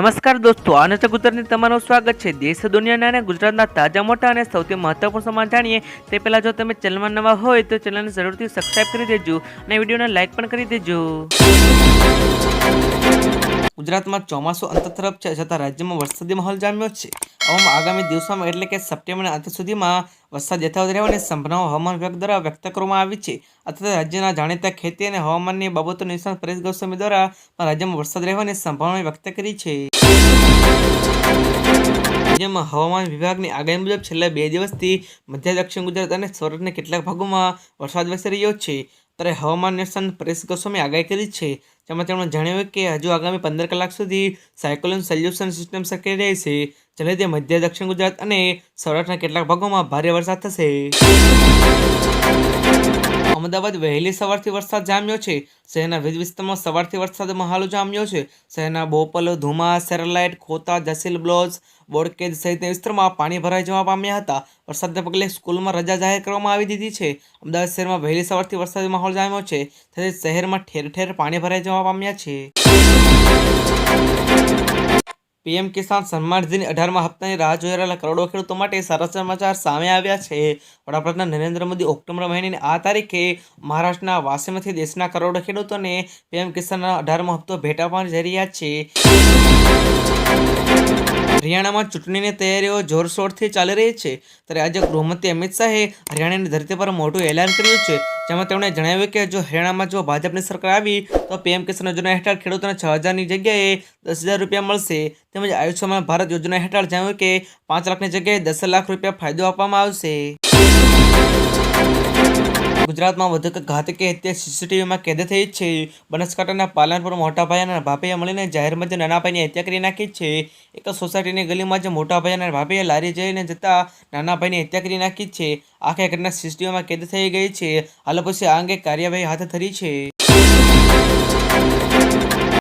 નમસ્કાર દોસ્તો આનંદ ગુજરાતની તમારું સ્વાગત છે. દેશ, દુનિયાના અને ગુજરાતના તાજા, મોટા અને સૌથી મહત્વપૂર્ણ સમાચાર જાણીએ. તે પહેલાં જો તમે ચેનલમાં નવા હોય તો ચેનલને જરૂરથી સબસ્ક્રાઇબ કરી દેજો અને વિડીયોને લાઇક પણ કરી દેજો. ગુજરાતમાં ચોમાસું અંત તરફ છે છતાં રાજ્યમાં વરસાદી માહોલ જામ્યો છે. હવામાન આગામી દિવસોમાં એટલે કે સપ્ટેમ્બરના અંત સુધીમાં વરસાદ યથાવત રહેવાની સંભાવના હવામાન વિભાગ દ્વારા વ્યક્ત કરવામાં આવી છે. અથવા રાજ્યના જાણીતા ખેતી અને હવામાનની બાબતો નિષ્ણાત પરેશ ગોસ્વામી દ્વારા પણ રાજ્યમાં વરસાદ રહેવાની સંભાવના વ્યક્ત કરી છે. રાજ્યમાં હવામાન વિભાગની આગાહી મુજબ છેલ્લા બે દિવસથી મધ્ય, દક્ષિણ ગુજરાત અને સૌરાષ્ટ્રના કેટલાક ભાગોમાં વરસાદ વરસી રહ્યો છે. ત્યારે હવામાન નિષ્ણાંત પરેશ ગોસ્વામી આગાહી કરી છે. જેમાં તેમણે જણાવ્યું કે હજુ આગામી પંદર કલાક સુધી સાયક્લોન સોલ્યુશન સિસ્ટમ સક્રિય રહેશે. જેને લીધે મધ્ય દક્ષિણ ગુજરાત અને સૌરાષ્ટ્રના કેટલાક ભાગોમાં ભારે વરસાદ થશે. અમદાવાદ વહેલી સવારથી વરસાદ જામ્યો છે. શહેરના વિવિધ વિસ્તારમાં સવારથી વરસાદ માહોલ જામ્યો છે. શહેરના બોપલ, ધુમા, સેરલાઇટ, ખોતા, જસીલ બ્લોઝ, બોડકેજ સહિતના વિસ્તારમાં પાણી ભરાઈ જવા પામ્યા હતા. વરસાદને પગલે સ્કૂલમાં રજા જાહેર કરવામાં આવી દીધી છે. અમદાવાદ શહેરમાં વહેલી સવારથી વરસાદી માહોલ જામ્યો છે. તેથી શહેરમાં ઠેર ઠેર પાણી ભરાઈ જવા પામ્યા છે. પીએમ કિસાન સન્માન નિધિની અઢારમા હપ્તાની રાહ જોઈ રહેલા કરોડો ખેડૂતો માટે સારા સમાચાર સામે આવ્યા છે. વડાપ્રધાન નરેન્દ્ર મોદી ઓક્ટોબર મહિનાની આ તારીખે મહારાષ્ટ્રના વાસીમાંથી દેશના કરોડો ખેડૂતોને પીએમ કિસાનના અઢારમો હપ્તો ભેટ આપવાની જઈ રહ્યા છે. હરિયાણામાં ચૂંટણીની તૈયારીઓ જોરશોરથી ચાલી રહી છે. ત્યારે આજે ગૃહમંત્રી અમિત શાહે હરિયાણાની ધરતી પર મોટું એલાન કર્યું છે, જેમાં તેમણે જણાવ્યું કે જો હરિયાણામાં જો ભાજપની સરકાર આવી, તો પીએમ કિસાન યોજના હેઠળ ખેડૂતોને છ હજારની જગ્યાએ દસ હજાર રૂપિયા મળશે. તેમજ આયુષ્યમાન ભારત યોજના હેઠળ જણાવ્યું કે પાંચ લાખની જગ્યાએ દસ લાખ રૂપિયા ફાયદો આપવામાં આવશે. ગુજરાતમાં વધુ ઘાતકી હત્યા સીસીટીવીમાં કેદ થઈ છે. બનાસકાંઠાના પાલનપુર મોટા ભાઈ અને ભાભીએ મળીને જાહેરમાં જે નાના ભાઈની હત્યા કરી નાખી છે. એક સોસાયટીની ગલીમાં જે મોટા ભાઈ અને ભાભીએ લારી જઈને જતા નાના ભાઈની હત્યા કરી નાખી છે. આખી ઘટના સીસીટીવીમાં કેદ થઈ ગઈ છે. હાલ પછી આ અંગે કાર્યવાહી હાથ ધરી છે.